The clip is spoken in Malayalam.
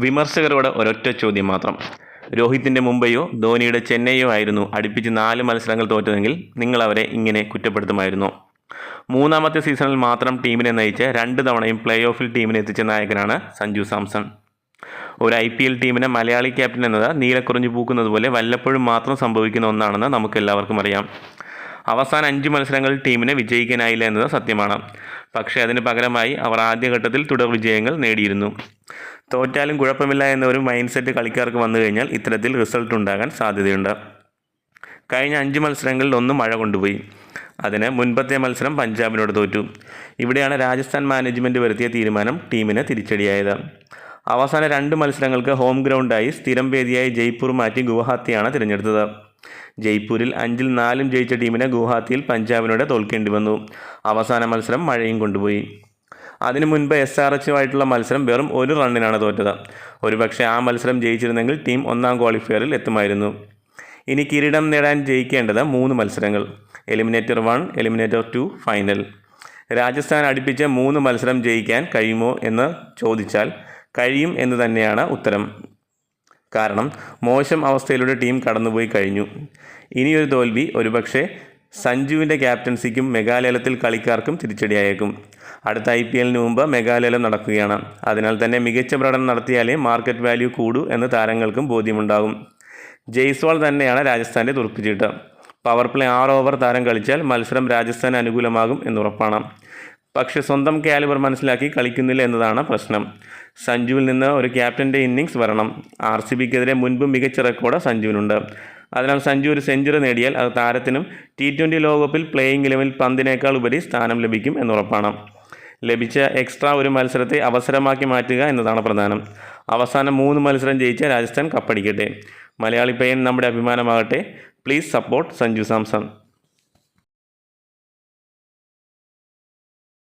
വിമർശകരോട് ഒരൊറ്റ ചോദ്യം മാത്രം. രോഹിത്തിന്റെ മുംബൈയോ ധോണിയുടെ ചെന്നൈയോ ആയിരുന്നു അടുപ്പിച്ച് നാല് മത്സരങ്ങൾ തോറ്റതെങ്കിൽ നിങ്ങൾ അവരെ ഇങ്ങനെ കുറ്റപ്പെടുത്തുമായിരുന്നു. മൂന്നാമത്തെ സീസണിൽ മാത്രം ടീമിനെ നയിച്ച് രണ്ട് തവണയും പ്ലേ ഓഫിൽ ടീമിനെ എത്തിച്ച നായകനാണ് സഞ്ജു സാംസൺ. ഒരു ഐ പി എൽ ടീമിനെ മലയാളി ക്യാപ്റ്റൻ എന്നത് നീലക്കുറഞ്ഞു പൂക്കുന്നത് പോലെ വല്ലപ്പോഴും മാത്രം സംഭവിക്കുന്ന ഒന്നാണെന്ന് നമുക്ക് എല്ലാവർക്കും അറിയാം. അവസാന അഞ്ച് മത്സരങ്ങളിൽ ടീമിനെ വിജയിക്കാനായില്ല എന്നത് സത്യമാണ്. പക്ഷേ അതിന് പകരമായി അവർ ആദ്യഘട്ടത്തിൽ തുടർ വിജയങ്ങൾ നേടിയിരുന്നു. തോറ്റാലും കുഴപ്പമില്ല എന്നൊരു മൈൻഡ് സെറ്റ് കളിക്കാർക്ക് വന്നു കഴിഞ്ഞാൽ ഇത്തരത്തിൽ റിസൾട്ട് ഉണ്ടാകാൻ സാധ്യതയുണ്ട്. കഴിഞ്ഞ അഞ്ച് മത്സരങ്ങളിൽ ഒന്ന് മഴ കൊണ്ടുപോയി. അതിന് മുൻപത്തെ മത്സരം പഞ്ചാബിനോട് തോറ്റു. ഇവിടെയാണ് രാജസ്ഥാൻ മാനേജ്മെന്റ് വരുത്തിയ തീരുമാനം ടീമിന് തിരിച്ചടിയായത്. അവസാന രണ്ട് മത്സരങ്ങൾക്ക് ഹോം ഗ്രൗണ്ടായി സ്ഥിരം വേദിയായി ജയ്പൂർ മാറ്റി ഗുവാഹത്തിയാണ് തിരഞ്ഞെടുത്തത്. ജയ്പൂരിൽ അഞ്ചിൽ നാലും ജയിച്ച ടീമിനെ ഗുവാഹത്തിയിൽ പഞ്ചാബിനോട് തോൽക്കേണ്ടി വന്നു. അവസാന മത്സരം മഴയും കൊണ്ടുപോയി. അതിനു മുൻപ് എസ് ആർ എച്ചുമായിട്ടുള്ള മത്സരം വെറും ഒരു റണ്ണിനാണ് തോറ്റത്. ഒരുപക്ഷെ ആ മത്സരം ജയിച്ചിരുന്നെങ്കിൽ ടീം ഒന്നാം ക്വാളിഫയറിൽ എത്തുമായിരുന്നു. ഇനി കിരീടം നേടാൻ ജയിക്കേണ്ടത് മൂന്ന് മത്സരങ്ങൾ. Eliminator one eliminator two final Rajasthan അടുപ്പിച്ച് മൂന്ന് മത്സരം ജയിക്കാൻ കഴിയുമോ എന്ന് ചോദിച്ചാൽ കഴിയും എന്ന് തന്നെയാണ് ഉത്തരം. കാരണം മോശം അവസ്ഥയിലൂടെ ടീം കടന്നുപോയി കഴിഞ്ഞു. ഇനിയൊരു തോൽവി ഒരുപക്ഷെ സഞ്ജുവിന്റെ ക്യാപ്റ്റൻസിക്കും മെഗാലയലത്തിൽ കളിക്കാർക്കും തിരിച്ചടിയായേക്കും. അടുത്ത ഐ പി എല്ലിന് മുമ്പ് മെഗാലയലം നടക്കുകയാണ്. അതിനാൽ തന്നെ മികച്ച പ്രകടനം നടത്തിയാലേ മാർക്കറ്റ് വാല്യൂ കൂടൂ എന്ന് താരങ്ങൾക്കും ബോധ്യമുണ്ടാകും. ജയ്സ്വാൾ തന്നെയാണ് രാജസ്ഥാന്റെ തുറപ്പിച്ചിട്ട് പവർ പ്ലേ ആറ് ഓവർ താരം കളിച്ചാൽ മത്സരം രാജസ്ഥാൻ അനുകൂലമാകും എന്നുറപ്പാണ്. പക്ഷേ സ്വന്തം കാലിബർ മനസ്സിലാക്കി കളിക്കുന്നില്ല എന്നതാണ് പ്രശ്നം. സഞ്ജുവിൽ നിന്ന് ഒരു ക്യാപ്റ്റന്റെ ഇന്നിങ്സ് വരണം. ആർ സി ബിക്കെതിരെ മുൻപ് മികച്ച റെക്കോർഡ് സഞ്ജുവിനുണ്ട്. അതിനാൽ സഞ്ജു ഒരു സെഞ്ചുറി നേടിയാൽ അത് താരത്തിനും ടി ട്വന്റി ലോകകപ്പിൽ പ്ലേയിങ് ഇലവനിൽ പന്തിനേക്കാൾ ഉപരി സ്ഥാനം ലഭിക്കും എന്നുറപ്പാണ് ലഭിച്ച എക്സ്ട്രാ ഒരു മത്സരത്തെ അവസരമാക്കി മാറ്റുക എന്നതാണ് പ്രധാനം. അവസാനം മൂന്ന് മത്സരം ജയിച്ച രാജസ്ഥാൻ കപ്പടിക്കട്ടെ. മലയാളി പയ്യൻ നമ്മുടെ അഭിമാനമാകട്ടെ. Please support Sanju Samson.